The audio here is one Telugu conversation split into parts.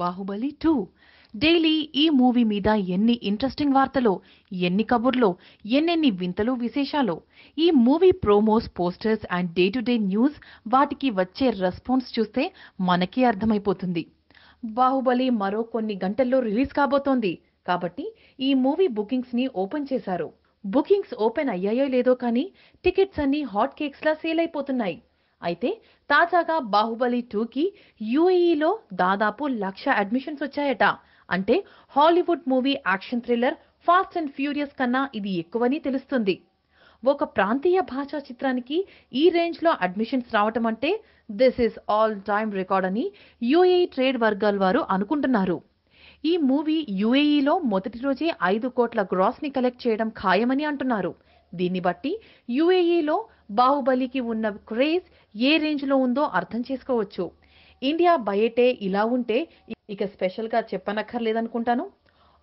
బాహుబలి టూ. డైలీ ఈ మూవీ మీద ఎన్ని ఇంట్రెస్టింగ్ వార్తలు ఎన్ని కబుర్లో ఎన్నెన్ని వింతలు విశేషాలు ఈ movie promos posters and day to day news వాటికి వచ్చే రెస్పాన్స్ చూస్తే మనకే అర్థమైపోతుంది. బాహుబలి మరో కొన్ని గంటల్లో రిలీజ్ కాబోతోంది. కాబట్టి ఈ మూవీ బుకింగ్స్ని ఓపెన్ చేశారు. బుకింగ్స్ ఓపెన్ అయ్యాయో లేదో కానీ టికెట్స్ అన్ని హాట్ కేక్స్ లా సేల్ అయిపోతున్నాయి. అయితే తాజాగా బాహుబలి టూకి యూఏఈలో దాదాపు లక్ష అడ్మిషన్స్ వచ్చాయట. అంటే Hollywood movie action thriller fast and furious కన్నా ఇది ఎక్కువని తెలుస్తుంది. ఒక ప్రాంతీయ భాషా చిత్రానికి ఈ రేంజ్లో అడ్మిషన్స్ రావటం అంటే this is all time record అని యూఏఈ ట్రేడ్ వర్గాల వారు అనుకుంటున్నారు. ఈ మూవీ యూఏఈలో మొదటి రోజే ఐదు కోట్ల గ్రాస్ని కలెక్ట్ చేయడం ఖాయమని అంటున్నారు. దీన్ని బట్టి యూఏఈలో బాహుబలికి ఉన్న క్రేజ్ ఏ రేంజ్లో ఉందో అర్థం చేసుకోవచ్చు. ఇండియా బయటే ఇలా ఉంటే ఇక స్పెషల్గా చెప్పనక్కర్లేదనుకుంటాను.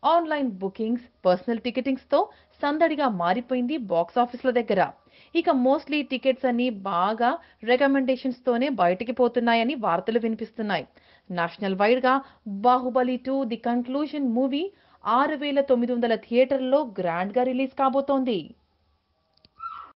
ఆన్లైన్ బుకింగ్స్ పర్సనల్ టికెటింగ్స్తో సందడిగా మారిపోయింది బాక్స్ ఆఫీసుల దగ్గర. ఇక మోస్ట్లీ టికెట్స్ అన్ని బాగా రికమెండేషన్స్తోనే బయటికి పోతున్నాయని వార్తలు వినిపిస్తున్నాయి. నేషనల్ వైడ్గా Baahubali two the conclusion movie ఆరు వేల తొమ్మిది వందల థియేటర్లో గ్రాండ్గా రిలీజ్ కాబోతోంది.